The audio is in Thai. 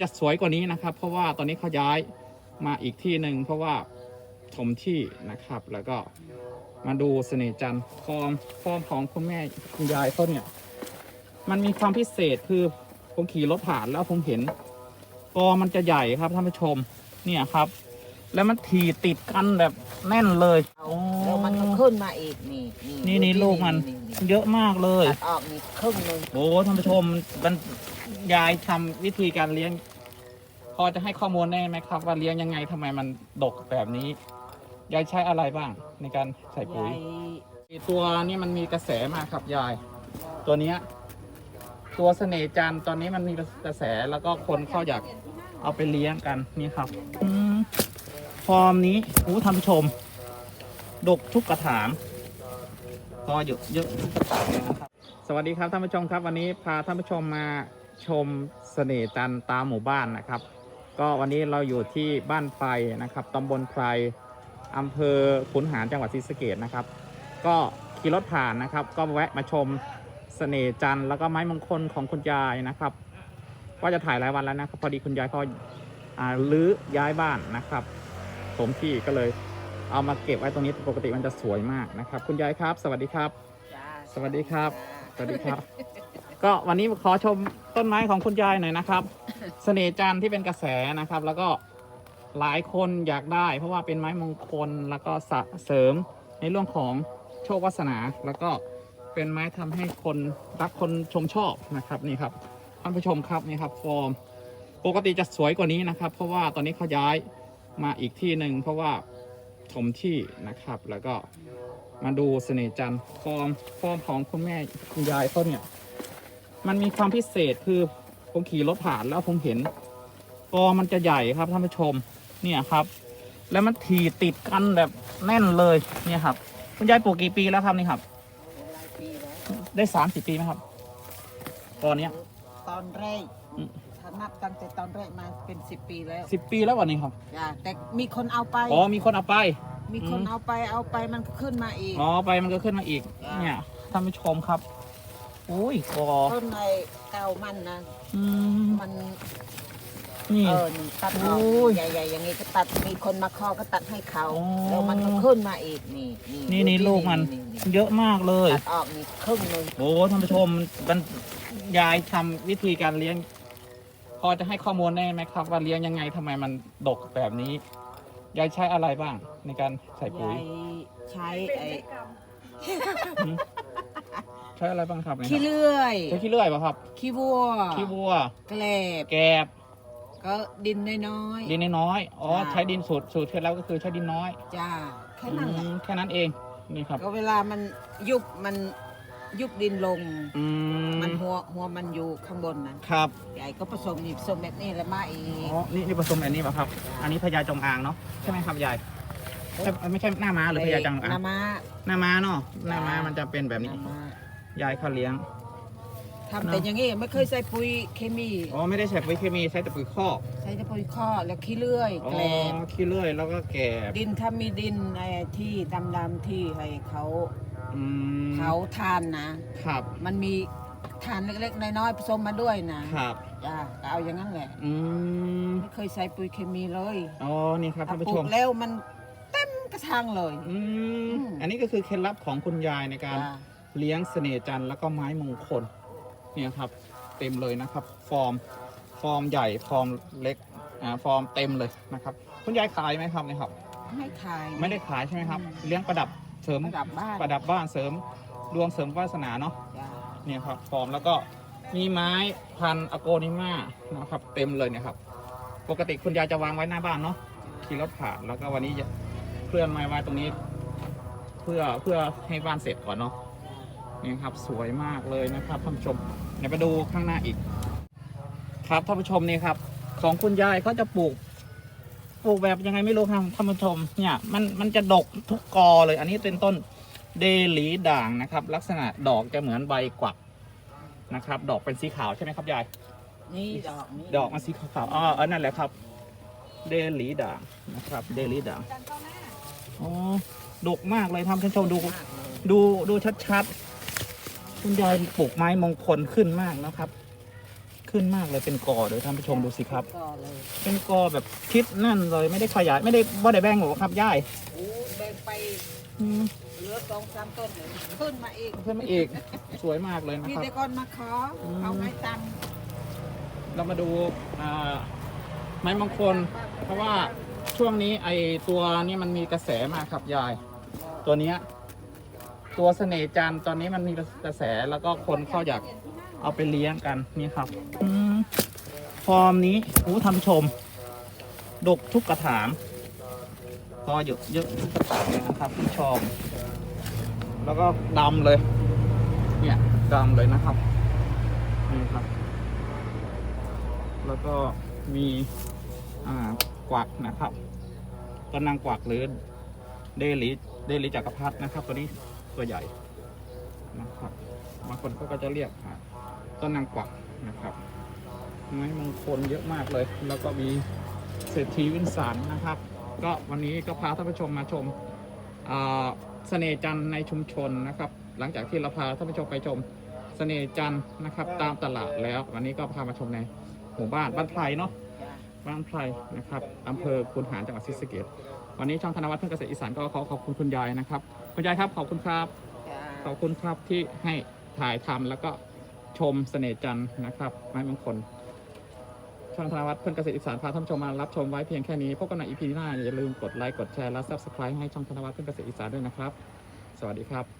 จะสวยกว่านี้นะครับ เพราะว่าตอนนี้เขาย้ายมาอีกที่หนึ่งเพราะว่าถมที่นะครับ แล้วก็มาดูเสน่ห์จันทร์ฟอร์มฟอร์มของคุณแม่คุณยายเขาเนี่ย มันมีความพิเศษคือผมขี่รถผ่านแล้วผมเห็นกอมันจะใหญ่ครับท่านผู้ชมเนี่ยครับ แล้วมันถีติดกันแบบแน่นเลยเอาแล้วมันก็ขึ้นมาอีกนี่นี่นี่ลูกมันเยอะมากเลยตัดออกนี่ครึ่งหนึงโอ้ท่านผู้ชมมันยายทำวิธีการเลี้ยงพ อจะให้ข้อมูลได้ไหมครับ ว่าเลี้ยงยังไงทำไมมันดกแบบนี้ยายใช้อะไรบ้างในการใส่ปุ๋ยยายตัวนี้มันมีกระแสมากครับยาย ตัวเนี้ยตัวเสน่ห์จันทร์ตอนนี้มันมีกระแสแล้วก็คนเข้าอยากเอาไปเลี้ยงกันนี่ครับอืมฟอร์มนี้โอ้ท่านผู้ชม ดกทุกกระถางก็เยอะเยอะทุกกระถางเลยนะครับ สวัสดีครับท่านผู้ชมครับ วันนี้พาท่านผู้ชมมาชมเสน่ห์จันทร์ตามหมู่บ้านนะครับ ก็วันนี้เราอยู่ที่บ้านไพรนะครับตำบลไพรอำเภอขุนหารจังหวัดศรีสะเกดนะครับ ก็ขี่รถผ่านนะครับ ก็แวะมาชมเสน่ห์จันทร์แล้วก็ไม้มงคลของคุณยายนะครับว่าจะถ่ายหลายวันแล้วนะครับ พอดีคุณยายเขาอ่าลื้อย้ายบ้านนะครับผมที่ก็เลยเอามาเก็บไว้ตรงนี้ปกติมันจะสวยมากนะครับ คุณยายครับ สวัสดีครับจ้าสวัสดีครับ สวัสดีครับ ก็วันนี้ขอชมต้นไม้ของคุณยายหน่อยนะครับ เสน่ห์จันทร์ที่เป็นกระแสนะครับ แล้วก็หลายคนอยากได้ เพราะว่าเป็นไม้มงคลแล้วก็สะเสริมในเรื่องของโชควาสนา แล้วก็เป็นไม้ทำให้คนรักคนชมชอบนะครับนี่ครับท่านผู้ชมครับนี่ครับฟอร์มปกติจะสวยกว่านี้นะครับ เพราะว่าตอนนี้เขาย้ายมาอีกที่หนึ่งเพราะว่าถมที่นะครับ แล้วก็มาดูเสน่ห์จันทร์ฟอร์มฟอร์มของคุณแม่คุณยายเขาเนี่ย มันมีความพิเศษคือผมขี่รถผ่านแล้วผมเห็นกอมันจะใหญ่ครับท่านผู้ชมเนี่ยครับ แล้วมันถีติดกันแบบแน่นเลยเนี่ยครับ คุณยายปลูกกี่ปีแล้วครับนี่ครับหลายปีแล้วได้สามสิบปีไหมครับตอนเนี้ยตอนแรกอืมถ้านับตั้งแต่ตอนแรกมาเป็นสิบปีแล้วสิบปีแล้ววันนี้ครับจ้าแต่มีคนเอาไปอ๋อมีคนเอาไป มีคนอืมเอาไปเอาไปมันก็ขึ้นมาอีกอ๋อไปมันก็ขึ้นมาอีกจ้ะเนี่ยท่านผู้ชมครับ อุ้ยกอต้นในเก่ามันนะอืมมันนี่ เออนี่ตัดออกโอ้ยใหญ่ๆอย่างนี้ก็ตัดมีคนมาคอก็ตัดให้เขาอ๋อแล้วมันก็ขึ้นมาอีกนี่นี่นี่ลูกมัน เยอะมากเลย ตัดออกนี่ครึ่งหนึงโอ้ท่านผู้ชมมันยายทำวิธีการเลี้ยง พอจะให้ข้อมูลได้ไหมครับ ว่าเลี้ยงยังไงทำไมมันดกแบบนี้ ยายใช้อะไรบ้างในการใส่ปุ๋ยยายใช้ไอ้หืม ใช้อะไรบ้างครับเนี่ยขี้เลื่อย ใช้ขี้เลื่อยป่ะครับขี้วัวขี้วัว แกลบ แกบ ก็ดินน้อยดินน้อยๆอ๋อจ้ะใช้ดินสูตรสูตรเคล็ดลับก็คือใช้ดินน้อยๆจ้าแค่นั้นแหละอืมแค่นั้นเองนี่ครับก็เวลามันยุบมันยุบดินลง อืมมันหัวหัวมันอยู่ข้างบนนะครับใหญ่ก็ผสมนี่ผสมแบบนี้แล้วมาอีอ๋อกนี่นี่ผสมอันนี้ป่ะครับ อันนี้พญาจงอางเนาะใช่ไหมครับยายใช่ไม่ใช่หน้าม้าหรือพญาจงอางนามาหน้าม้าเนาะหน้าม้ามันจะเป็นแบบนี้นามา ยายเขาเลี้ยง ทำแต่อย่างงี้ไม่เคยใส่ปุ๋ยเคมี อ๋อไม่ได้ใช้ปุ๋ยเคมีใช้แต่ปุ๋ยคอกใช้แต่ปุ๋ยข้อแล้วขี้เลื่อยอ๋อแกลบขี้เลื่อยแล้วก็แกบดินถ้ามีดินไอ้ที่ดำๆที่ให้เขาอืมเขาทานนะ ครับมันมีทานเล็กๆน้อยๆผสมมาด้วยนะครับจ้าก็เอาอย่างนั้นแหละอืมไม่เคยใส่ปุ๋ยเคมีเลยอ๋อนี่ครับถ้าท่านผู้ปลูชกมแล้วมันเต็มกระถางเลยอืมอืม อันนี้ก็คือเคล็ดลับของคุณยายในการจ้า เลี้ยงเสน่ห์จันทร์แล้วก็ไม้มงคลเนี่ยครับเต็มเลยนะครับ ฟอร์มฟอร์มใหญ่ฟอร์มเล็กอ่าฟอร์มเต็มเลยนะครับ คุณยายขายไหมครับเนี่ยครับ ไม่ขาย ไม่ได้ขายใช่ไหมครับอืมเลี้ยงประดับเสริมประดับบ้านประดับบ้านเสริมดวงเสริมวาสนาเนาะจ้าเนี่ยครับฟอร์มแล้วก็มีไม้พันธุ์อโกนิมานะครับเต็มเลยเนี่ยครับ ปกติคุณยายจะวางไว้หน้าบ้านเนาะขี่รถผ่านแล้วก็วันนี้จะเคลื่อนไม้ไว้ตรงนี้ เพื่อเพื่อให้บ้านเสร็จก่อนเนาะ นี่ครับสวยมากเลยนะครับท่านผู้ชมเดี๋ยวไปดูข้างหน้าอีก ครับท่านผู้ชมนี่ครับ ของคุณยายเขาจะปลูกปลูกแบบยังไงไม่รู้ครับท่านผู้ชมเนี่ยมันมันจะดกทุกกอเลย อันนี้เป็นต้นเดหลีด่างนะครับ ลักษณะดอกจะเหมือนใบกวักนะครับ ดอกเป็นสีขาวใช่ไหมครับยายนี่ดอกนี่ดอกมันสีขาวๆอ๋อเออนั่นแหละครับ เดลีด่างนะครับ เดลีด่างอ๋อดกมากเลยท่านผู้ชมดูมากเลยดูดูชัดๆ คุณยายปลูกไม้มงคลขึ้นมากนะครับ ขึ้นมากเลยเป็นกอเดี๋ยวท่านผู้ชมดูสิครับก็เลยเป็นกอแบบคิดนั่นเลยไม่ได้ขยายไม่ได้บ่ได้แบ่งหรอกครับย่ายโอ้แบ่งไปอืมเหลือสองสามต้นเลยขึ้นมาอีก เพิ่มมาอีกสวยมากเลยนะมีครับ แต่คนมาขออม เอาไม้ตังเรามาดูอ่าไม้มงคล เพราะว่าช่วงนี้ไอตัวนี้มันมีกระแสมากครับยาย ตัวเนี้ย ตัวเสน่ห์จันทร์ตอนนี้มันมีกระแสแล้วก็คนเข้าอยากเอาไปเลี้ยงกันนี่ครับอมฟอร์มนี้โอ้ท่าชม ดกทุกกระถางพอเยอะเยอะทุกกระถางเลยนะครับผู้ชม แล้วก็ดำเลย เนี่ยดำเลยนะครับนี่ครับ แล้วก็มีอ่ากวักนะครับต้นางกวักหรือเดลิเดลิจักรพรรดินะครับตัวนี้ ตัวใหญ่นะครับบางคนเขาก็จะเรียกต้นนางกวักนะครับไม้มงคลเยอะมากเลย แล้วก็มีเศรษฐีวินสันนะครับ ก็วันนี้ก็พาท่านผู้ชมมาชมเสน่ห์จันทร์ในชุมชนนะครับ หลังจากที่เราพาท่านผู้ชมไปชมเสน่ห์จันทร์นะครับ ตามตลาดแล้ว วันนี้ก็พามาชมในหมู่บ้านบ้านไพรเนาะ บ้านไพรนะครับอำเภอคุนหารจังหวัดศรีสะเกษวันนี้ช่องธนวัฒน์เพื่อนเกษตรอีสานก็ขอขอบคุณคุณยายนะครับ คุณยายครับขอบคุณครับจ้ะขอบคุณครับที่ให้ถ่ายทำแล้วก็ชมเสน่ห์จันทร์นะครับไม้มงคลช่องธนวัฒน์เพื่อนเกษตรอีสานพาท่านผู้ชมมารับชมไว้เพียงแค่นี้พบกันในอีพีหน้าอย่าลืมกดไลค์กดแชร์และ subscribe ให้ช่องธนวัฒน์เพื่อนเกษตรอีสานด้วยนะครับ สวัสดีครับ